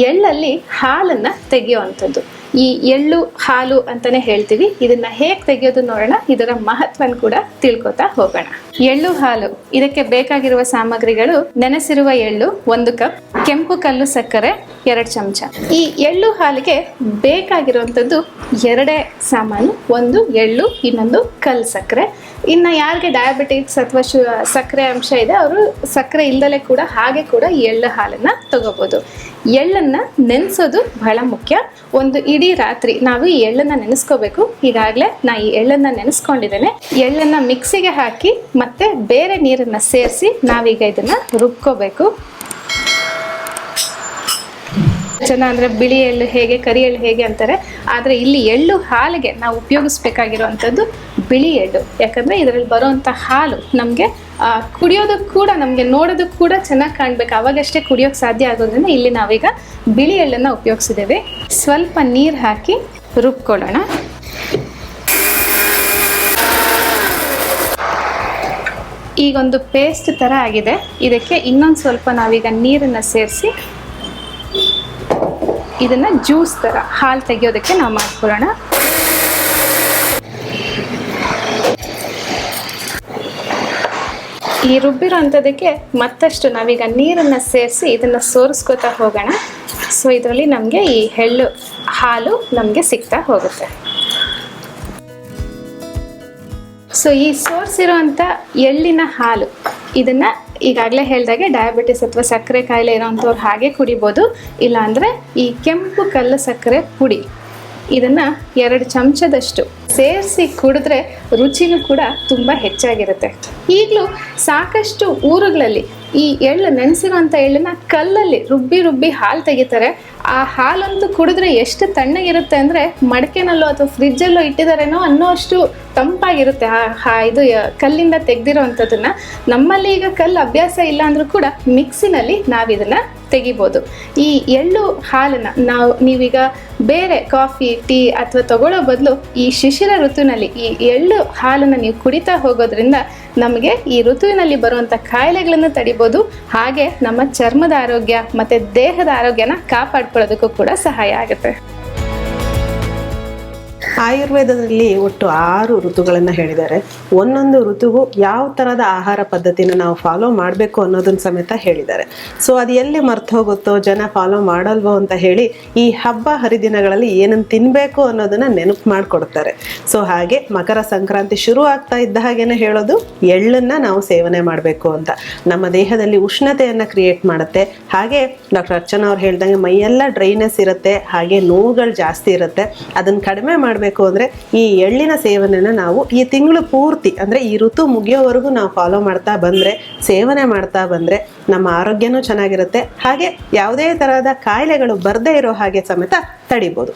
ಎಳ್ಳಲ್ಲಿ ಹಾಲನ್ನು ತೆಗೆಯುವಂಥದ್ದು. ಈ ಎಳ್ಳು, ಹಾಲು ಅಂತಾನೆ ಹೇಳ್ತೀವಿ. ಇದನ್ನ ಹೇಗೆ ತೆಗೆಯೋದು ನೋಡೋಣ. ಇದರ ಮಹತ್ವನ ಕೂಡ ತಿಳ್ಕೊತಾ ಹೋಗೋಣ. ಎಳ್ಳು, ಹಾಲು, ಇದಕ್ಕೆ ಬೇಕಾಗಿರುವ ಸಾಮಗ್ರಿಗಳು ನೆನೆಸಿರುವ ಎಳ್ಳು ಒಂದು ಕಪ್, ಕೆಂಪು ಕಲ್ಲು ಸಕ್ಕರೆ ಎರಡು ಚಮಚ. ಈ ಎಳ್ಳು, ಹಾಲಿಗೆ ಬೇಕಾಗಿರುವಂಥದ್ದು ಎರಡೇ ಸಾಮಾನು, ಒಂದು ಎಳ್ಳು, ಇನ್ನೊಂದು ಕಲ್ಲು ಸಕ್ಕರೆ. ಇನ್ನು ಯಾರಿಗೆ ಡಯಾಬಿಟಿಕ್ಸ್ ಅಥವಾ ಶು, ಸಕ್ಕರೆ ಅಂಶ ಇದೆ, ಅವರು ಸಕ್ಕರೆ ಇಲ್ಲದಲೇ ಕೂಡ, ಹಾಗೆ ಕೂಡ ಎಳ್ಳು, ಹಾಲನ್ನು ತಗೋಬೋದು. ಎಳ್ಳನ್ನು ನೆನೆಸೋದು ಬಹಳ ಮುಖ್ಯ. ಒಂದು ಇಡೀ ರಾತ್ರಿ ನಾವು ಈ ಎಳ್ಳನ್ನ ನೆನೆಸ್ಕೋಬೇಕು. ಈಗಾಗಲೇ ನಾ ಈ ಎಳ್ಳನ್ನ ನೆನೆಸ್ಕೊಂಡಿದ್ದೇನೆ. ಎಳ್ಳನ್ನ ಮಿಕ್ಸಿಗೆ ಹಾಕಿ ಮತ್ತೆ ಬೇರೆ ನೀರನ್ನ ಸೇರಿಸಿ ನಾವೀಗ ಇದನ್ನ ರುಬ್ಕೋಬೇಕು. ಜನ ಅಂದ್ರೆ ಬಿಳಿ ಎಳ್ಳು ಹೇಗೆ, ಕರಿ ಎಳ್ಳು ಹೇಗೆ ಅಂತಾರೆ. ಆದ್ರೆ ಇಲ್ಲಿ ಎಳ್ಳು ಹಾಲಿಗೆ ನಾವು ಉಪಯೋಗಿಸ್ಬೇಕಾಗಿರುವಂಥದ್ದು ಬಿಳಿ ಎಳ್ಳು. ಯಾಕಂದ್ರೆ ಇದರಲ್ಲಿ ಬರುವಂತ ಹಾಲು ನಮಗೆ ಕುಡಿಯೋದಕ್ಕೆ ಕೂಡ ನಮಗೆ ನೋಡೋದಕ್ಕೆ ಕೂಡ ಚೆನ್ನಾಗಿ ಕಾಣ್ಬೇಕು. ಅವಾಗಷ್ಟೇ ಕುಡಿಯೋಕೆ ಸಾಧ್ಯ ಆಗೋದ್ರಿಂದ ಇಲ್ಲಿ ನಾವೀಗ ಬಿಳಿ ಎಳ್ಳನ್ನ ಉಪಯೋಗಿಸಿದ್ದೇವೆ. ಸ್ವಲ್ಪ ನೀರು ಹಾಕಿ ರುಬ್ಕೊಳ್ಳೋಣ. ಈಗೊಂದು ಪೇಸ್ಟ್ ಥರ ಆಗಿದೆ. ಇದಕ್ಕೆ ಇನ್ನೊಂದು ಸ್ವಲ್ಪ ನಾವೀಗ ನೀರನ್ನು ಸೇರಿಸಿ ಇದನ್ನ ಜ್ಯೂಸ್ ತರ, ಹಾಲು ತೆಗೆಯೋದಕ್ಕೆ ನಾವು ಮಾಡ್ಕೊಳ್ಳೋಣ. ಈ ರುಬ್ಬಿರೋ ಅಂಥದ್ದಕ್ಕೆ ಮತ್ತಷ್ಟು ನಾವೀಗ ನೀರನ್ನು ಸೇರಿಸಿ ಇದನ್ನು ಸೋರಿಸ್ಕೋತಾ ಹೋಗೋಣ. ಸೊ ಇದರಲ್ಲಿ ನಮಗೆ ಈ ಎಳ್ಳು, ಹಾಲು ನಮಗೆ ಸಿಗ್ತಾ ಹೋಗುತ್ತೆ. ಸೊ ಈ ಸೋರಿಸಿರುವಂಥ ಎಳ್ಳಿನ ಹಾಲು ಇದನ್ನ ಈಗಾಗಲೇ ಹೇಳಿದಾಗೆ ಡಯಾಬಿಟಿಸ್ ಅಥವಾ ಸಕ್ಕರೆ ಕಾಯಿಲೆ ಇರೋಂಥವ್ರು ಹಾಗೆ ಕುಡಿಬೋದು. ಇಲ್ಲಾಂದರೆ ಈ ಕೆಂಪು ಕಲ್ಲು ಸಕ್ಕರೆ ಪುಡಿ. ಇದನ್ನ ಎರಡು ಚಮಚದಷ್ಟು ಸೇರಿಸಿ ಕುಡಿದ್ರೆ ರುಚಿನೂ ಕೂಡ ತುಂಬ ಹೆಚ್ಚಾಗಿರುತ್ತೆ. ಈಗಲೂ ಸಾಕಷ್ಟು ಊರುಗಳಲ್ಲಿ ಈ ಎಳ್ಳು ನೆನೆಸಿರುವಂಥ ಎಳ್ಳನ್ನ ಕಲ್ಲಲ್ಲಿ ರುಬ್ಬಿ ರುಬ್ಬಿ ಹಾಲು ತೆಗಿತಾರೆ. ಆ ಹಾಲಂತೂ ಕುಡಿದ್ರೆ ಎಷ್ಟು ತಣ್ಣಗಿರುತ್ತೆ ಅಂದರೆ ಮಡಕೆನಲ್ಲೋ ಅಥವಾ ಫ್ರಿಜ್ಜಲ್ಲೋ ಇಟ್ಟಿದಾರೇನೋ ಅನ್ನೋ ಅಷ್ಟು ತಂಪಾಗಿರುತ್ತೆ. ಆ ಇದು ಕಲ್ಲಿಂದ ಕಲ್ಲಿಂದ ತೆಗ್ದಿರೋವಂಥದ್ದನ್ನ. ನಮ್ಮಲ್ಲಿ ಈಗ ಕಲ್ಲು ಅಭ್ಯಾಸ ಇಲ್ಲ ಅಂದರೂ ಕೂಡ ಮಿಕ್ಸಿನಲ್ಲಿ ನಾವಿದನ್ನು ತೆಗಿಬೋದು. ಈ ಎಳ್ಳು ಹಾಲನ್ನು ನಾವು, ನೀವೀಗ ಬೇರೆ ಕಾಫಿ, ಟೀ ಅಥವಾ ತಗೊಳ್ಳೋ ಬದಲು ಈ ಶಿಶಿರ ಋತುವಿನಲ್ಲಿ ಈ ಎಳ್ಳು ಹಾಲನ್ನು ನೀವು ಕುಡಿತಾ ಹೋಗೋದ್ರಿಂದ ನಮಗೆ ಈ ಋತುವಿನಲ್ಲಿ ಬರುವಂಥ ಕಾಯಿಲೆಗಳನ್ನು ತಡಿಬೋದು. ಹಾಗೆ ನಮ್ಮ ಚರ್ಮದ ಆರೋಗ್ಯ ಮತ್ತು ದೇಹದ ಆರೋಗ್ಯನ ಕಾಪಾಡ್ಕೊಳ್ಳೋದಕ್ಕೂ ಕೂಡ ಸಹಾಯ ಆಗುತ್ತೆ. ಆಯುರ್ವೇದದಲ್ಲಿ ಒಟ್ಟು ಆರು ಋತುಗಳನ್ನು ಹೇಳಿದ್ದಾರೆ. ಒಂದೊಂದು ಋತುವು ಯಾವ ಥರದ ಆಹಾರ ಪದ್ಧತಿನ ನಾವು ಫಾಲೋ ಮಾಡಬೇಕು ಅನ್ನೋದನ್ನ ಸಮೇತ ಹೇಳಿದ್ದಾರೆ. ಸೊ ಅದು ಎಲ್ಲಿ ಮರ್ತು ಹೋಗುತ್ತೋ, ಜನ ಫಾಲೋ ಮಾಡಲ್ವೋ ಅಂತ ಹೇಳಿ ಈ ಹಬ್ಬ ಹರಿದಿನಗಳಲ್ಲಿ ಏನನ್ನು ತಿನ್ನಬೇಕು ಅನ್ನೋದನ್ನ ನೆನಪು ಮಾಡಿಕೊಡ್ತಾರೆ. ಸೊ ಹಾಗೆ ಮಕರ ಸಂಕ್ರಾಂತಿ ಶುರು ಆಗ್ತಾ ಇದ್ದ ಹಾಗೇನೆ ಹೇಳೋದು, ಎಳ್ಳನ್ನ ನಾವು ಸೇವನೆ ಮಾಡಬೇಕು ಅಂತ. ನಮ್ಮ ದೇಹದಲ್ಲಿ ಉಷ್ಣತೆಯನ್ನು ಕ್ರಿಯೇಟ್ ಮಾಡುತ್ತೆ. ಹಾಗೆ ಡಾಕ್ಟರ್ ಅರ್ಚನಾ ಅವ್ರು ಹೇಳ್ದಂಗೆ ಮೈಯೆಲ್ಲ ಡ್ರೈನೆಸ್ ಇರುತ್ತೆ, ಹಾಗೆ ನೋವುಗಳು ಜಾಸ್ತಿ ಇರುತ್ತೆ. ಅದನ್ನು ಕಡಿಮೆ ಮಾಡಬೇಕು ಅಂದರೆ ಈ ಎಳ್ಳಿನ ಸೇವನೆನ ನಾವು ಈ ತಿಂಗಳು ಪೂರ್ತಿ, ಅಂದರೆ ಈ ಋತು ಮುಗಿಯೋವರೆಗೂ ನಾವು ಫಾಲೋ ಮಾಡ್ತಾ ಬಂದರೆ, ಸೇವನೆ ಮಾಡ್ತಾ ಬಂದರೆ ನಮ್ಮ ಆರೋಗ್ಯನೂ ಚೆನ್ನಾಗಿರುತ್ತೆ. ಹಾಗೆ ಯಾವುದೇ ತರಹದ ಕಾಯಿಲೆಗಳು ಬರದೇ ಇರೋ ಹಾಗೆ ಸಮೇತ ತಡಿಬೋದು.